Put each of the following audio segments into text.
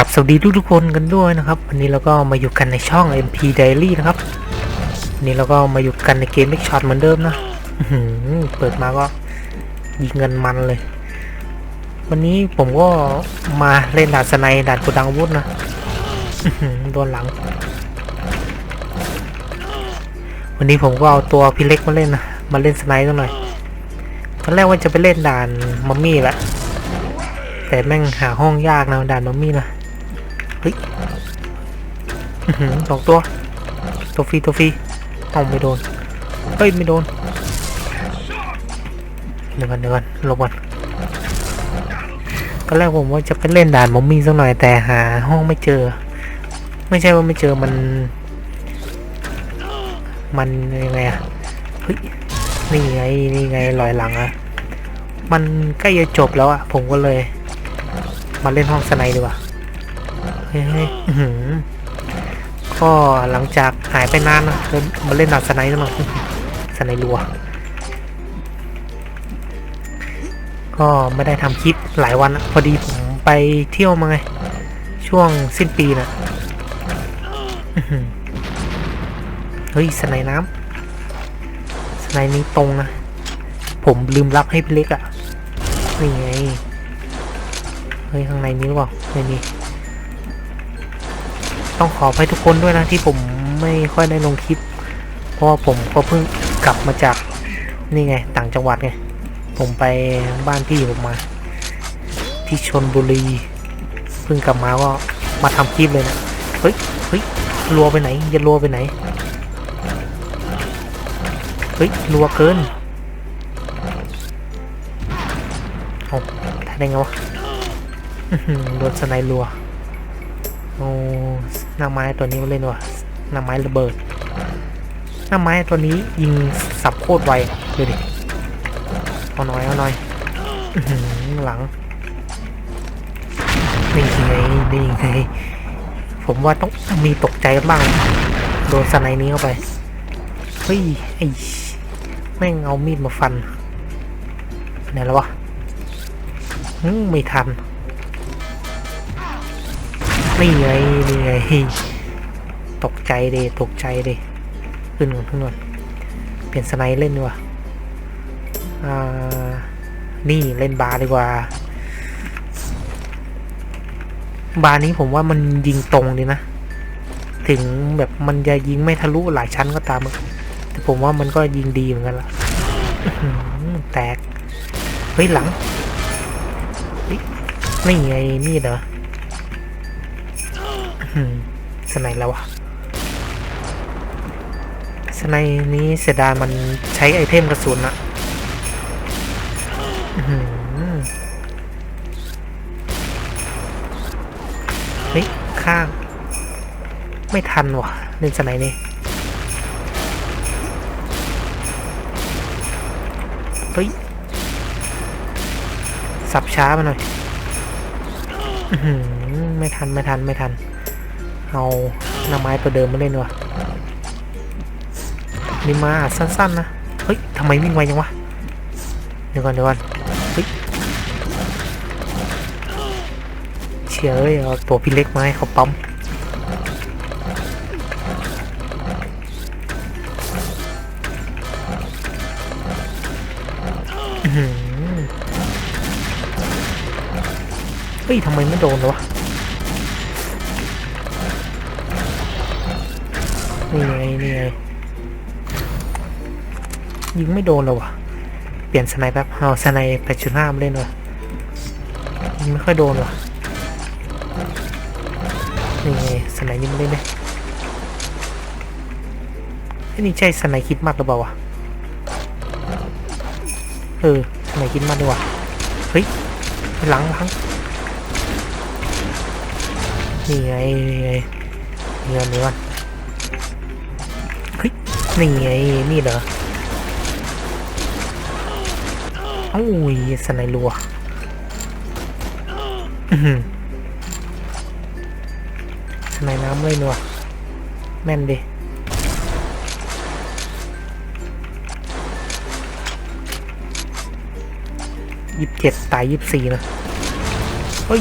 กับสวัสดีทุกทุกๆคนกันด้วยนะครับ วันนี้เราก็มาอยู่กันในช่อง MP Diary นะครับวันนี้เราก็มาอยู่กันในเกม Big Shot เหมือนเดิมนะเปิดมาก็ยิงเงินมันเลย วันนี้ผมก็มาเล่นด่านสไนด่านโกดังวุธนะโดนหลัง วันนี้ผมก็เอาตัวพี่เล็กมาเล่นนะมาเล่นสไนด์สักหน่อยตอนแรกว่าจะไปเล่นด่านมัมมี่แหละแต่แม่งหาห้องยากนะด่านมัมมี่นะ เฮ้ยสองตัว ตัวฟรีตัวฟรีเอาไม่โดน เฮ้ย ไม่โดน เดี๋ยวกันเดี๋ยวกันหลบก่อนตอนแรกผมว่าจะไปเล่นด่านมัมมี่สักหน่อยแต่หาห้องไม่เจอ ไม่ใช่ว่าไม่เจอมัน มันยังไงอะเฮ้ยนี่ไงนี่ไงลอยหลังอะมันใกล้จะจบแล้วอะผมก็เลย มาเล่นห้องสไนดีกว่า เฮ้ยก็หลังจากหายไปนานนะเริ่มาเล่นดาบสไนด์แล้วมั้งสไนด์รัว ก็ไม่ได้ทำคลิปหลายวันอะพอดีผมไปเที่ยวมาไง ช่วงสิ้นปีนะ่ะเฮ้ยสไนด์น้ำสไนด์นี้ตรงนะ ผมลืมรับให้เล็กอะนี่ไง เฮ้ย ข้างในนี้หรือเปล่าไม่มี ต้องขอให้ทุกคนด้วยนะที่ผมไม่ค่อยได้ลงคลิป เพราะว่าผมก็เพิ่งกลับมาจากนี่ไง ต่างจังหวัดไง ผมไปบ้านพี่ผมมา ที่ชนบุรีเพิ่งกลับมาก็มาทำคลิปเลยนะเฮ้ยเฮ้ยรัวไปไหนอย่ารัวไปไหนเฮ้ยรัวเกินเอาทำได้ไงวะโดนสไนรัวโอ้ห น้าไม้ตัวนี้มาเล่นว่ะหน้าไม้ระเบิดหน้าไม้ตัวนี้ยิงสับโคตรไวดูดิเอาหน่อยเอาหน่อยหลังนี่ไงนี่ไงผมว่าต้องมีตกใจบ้าง โดนสไนนี้เข้าไป เฮ้ยไอ้แม่งเอามีดมาฟันไหนแล้ววะไม่ทัน นี่ไงนี่ไงตกใจเดตกใจเดขึ้นก่อนขึ้นก่อนเปลี่ยนสไนเล่นดีกว่าอ่า นี่เล่นบาร์ดีกว่า บาร์นี้ผมว่ามันยิงตรงดีนะ ถึงแบบมันจะยิงไม่ทะลุหลายชั้นก็ตาม แต่ผมว่ามันก็ยิงดีเหมือนกันล่ะแตก เฮ้ยหลังนี่ไงมีดเหรอ อืมสไนแล้ววะสไนนี้เสียดายมันใช้ไอเทมกระสุนอะเฮ้ย ข้าง ไม่ทันวะเล่นสไนนี่เฮ้ย สับช้ามาหน่อยอไม่ทัน ไม่ทัน ไม่ทัน เอาหน้าไม้ตัวเดิมมาเล่นดีกว่ะนี่มาสั้นๆนะ เฮ้ยทำไมวิ่งไวจังวะ เดี๋ยวก่อนเดี๋ยวก่อนเฮ้ยเชียเอ้ยเอาตัวพี่เล็กมาให้เขาปั๊มเฮ้ยทำไมไม่โดนวะ นี่ไงนี่ไงยิงไม่โดนเลยวะเปลี่ยนสไนป์แป๊บเอาสไนแปดจุดห้ามาเล่นวะยิงไม่ค่อยโดนวะนี่ไงสไนยิงไม่เล่นเลยไอ้นี่ใช่สไนคิดมากหรือเปล่าวะเออสไนคิดมากดีว่าเฮ้ยหลังหลังนี่ไงนี่ไงเงินนี่วะเฮ้ย นี่ไงนี่เหรออุ้ยสไนรัวสไนน้ำเลยนัวแม่นดิยี่สิบเจ็ดตายยี่สิบสี่นะเฮ้ย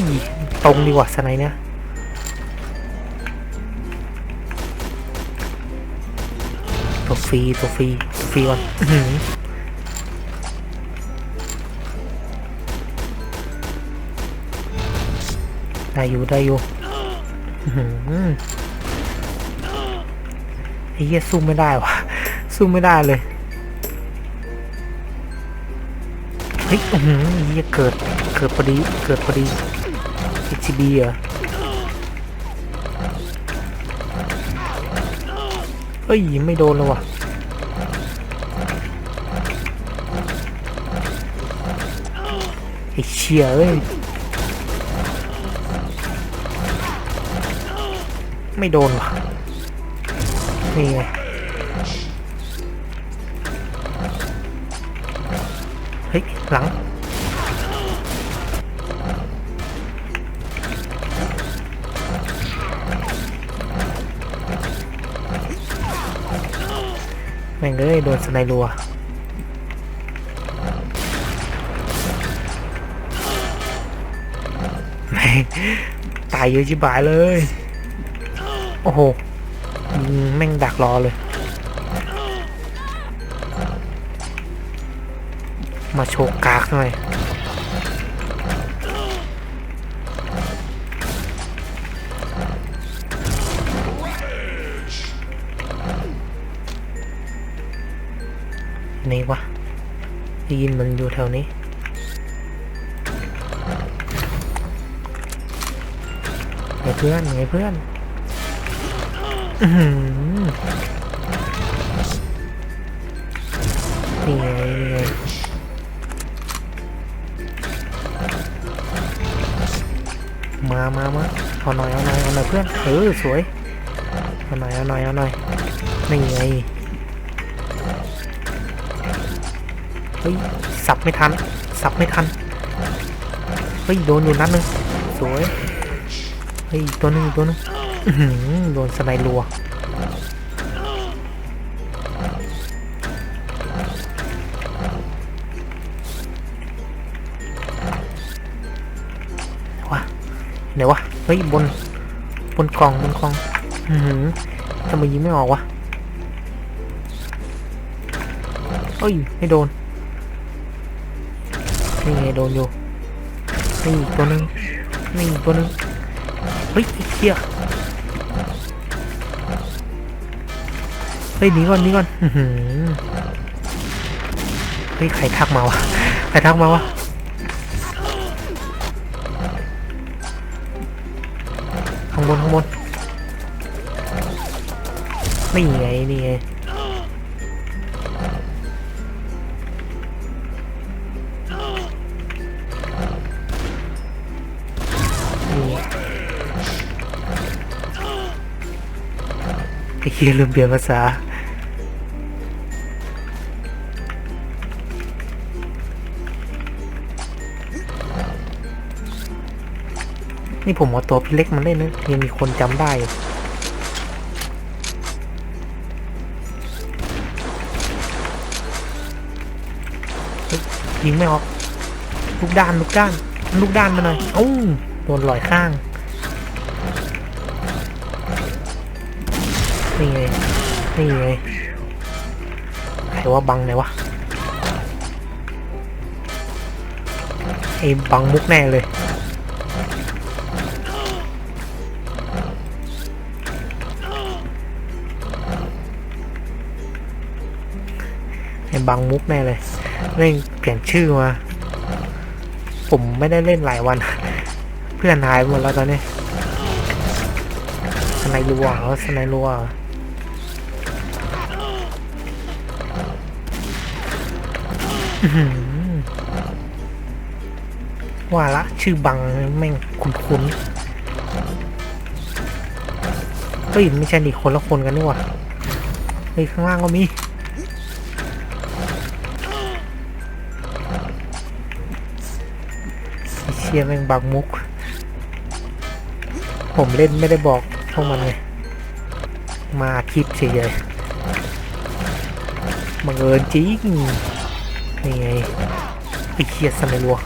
ตรงดีกว่าสไนเนี่ย ฟรีตัวฟรีตัวฟรีก่อนได้อยู่ได้อยู่ไอ้เหี้ยสู้ไม่ได้วะสู้ไม่ได้เลยเฮ้ยอื้อหือไอ้เหี้ยเกิดเกิดพอดีเกิดพอดี HB เหรอเฮ้ยไม่โดนเลยว่ะ อ้เชี่ยเอ้ย ไม่โดนว่ะนี่ไงเฮ้ย หลัง แม่งเอ้ยโดนสไนรัว ตายเยอะชิบหายเลย โอ้โหแม่งดักรอเลย มาโชว์กากหน่อยนี่วะได้ยินมันอยู่แถวนี้ เพื่อนไงเพื่อนอื้อหือนี่ไงนี่ไงมามามาเอาหน่อยเอาหน่อยเอาหน่อยเพื่อน เออสวย เอาหน่อยเอาหน่อยเอาหน่อยนี่ไงเฮ้ยสับไม่ทัน สับไม่ทัน เฮ้ยโดนอยู่นัดหนึงสวย เฮ้ยตัวหนึงตัวหนึงโดนสไนรัววะไหนวะ เฮ้ยบน บนกล่องบนกล่อง อือหือทำไมยิงไม่ออกวะเฮ้ยไม่โดน นี่ไงโดนอยู่ นี่ตัวหนึง นี่ตัวหนึง เฮ้ยไอ้เหี้ยเฮ้ยหนีก่อนหนีก่อนเฮ้ยใครทักมาวะใครทักมาวะข้างบนข้างบนนี่ไงนี่ไง เฮียลืมเปลี่ยนภาษา นี่ผมเอาตัวพี่เล็กมาเล่นนะยังมีคนจำได้ยิงไม่ออก ลูกด้าน ลูกด้าน ลูกด้านมาหน่อยเอ้าโดนลอยข้าง นี่ไงนี่ไงใครว่าบังไหนวะไอ้บังมุกแน่เลยไอ้บังมุกแน่เลยเล่นเปลี่ยนชื่อมาผมไม่ได้เล่นหลายวัน เพื่อนหายหมดแล้วตอนนี้สไนรัวเหรอสไนรัว ว่าละ ชื่อบังแม่งคุ้นๆเฮ้ยไม่ใช่ดิคนละคนกันนี่หว่าเฮ้ยข้างล่างก็มีเชียแม่งบังมุก ผมเล่นไม่ได้บอกพวกมันไงมาคลิปเฉยๆบังเอิญจริง นี่ไงไอ้เชียสไนรัว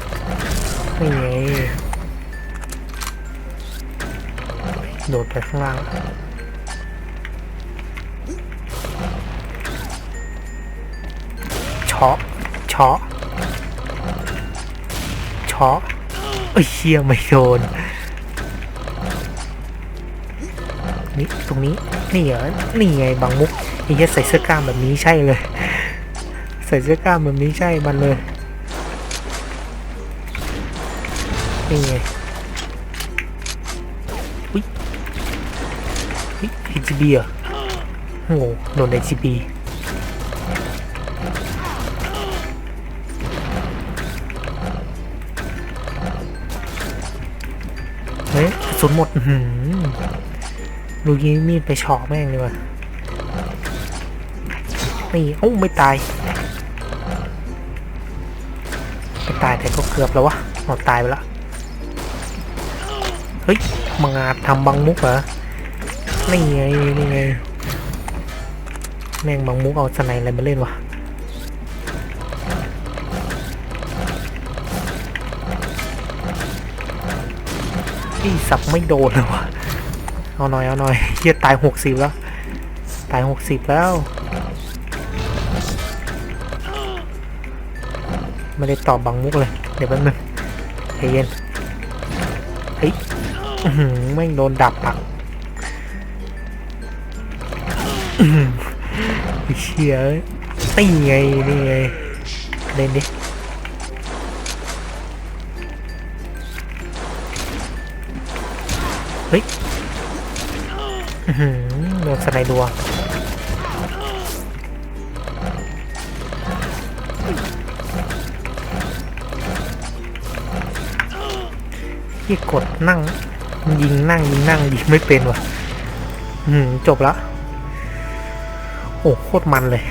นี่ไงโดดไปข้างล่างาะเฉาะเฉาะเอ้ยเชี่ยไม่โดนนี่ตรงนี้นี่เหรอนี่ไงบางมุกไอ้เหี้ยใส่เสื้อกล้ามแบบนี้ใช่เลย ส่เสื้อกล้ามแบบนี้ใช่มันเลยนี่ไงอุ้ยอุ้ย HGB เหรอโอ้โหโดน HGB เฮ้ยสุนหมดอื้อหือลูกี้มีดไปฉาะแม่งเลยว่ะนี่เอ้ไม่ตาย ตายแต่ก็เกือบแล้ววะหมดตายไปแล้วเฮ้ยมังอาจทำบังมุกเหรอนี่ไงนี่ไงแม่งบังมุกเอาสไนอะไรมาเล่นวะอีสับไม่โดนเลยวะเอาหน่อยเอาหน่อยเฮียตายหกสิบแล้ว ตายหกสิบแล้ว ไม่ได้ตอบบังมุกเลย เดี๋ยวแป๊บนึงใจเย็นเฮ้ยอื้อหือแม่โดนดับปักอื้อหือไอ้เชี่ยเอ้ยนี่ไงนี่ไงเล่นดิเฮ้ยโดนสไนดัว ที่กดนั่ง ยิงนั่งยิงนั่งยิงไม่เป็นว่ะ อืม จบแล้วโอ้โคตรมันเลย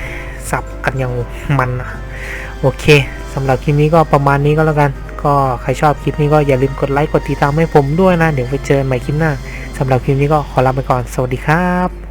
สับกันอยังมันอะโอเคสำหรับคลิปนี้ก็ประมาณนี้ก็แล้วกัน ก็ใครชอบคลิปนี้ก็อย่าลืมกดไลค์กดติดตามให้ผมด้วยนะ เดี๋ยวไปเจอใหม่คลิปหน้าสำหรับคลิปนี้ก็ขอลาไปก่อน สวัสดีครับ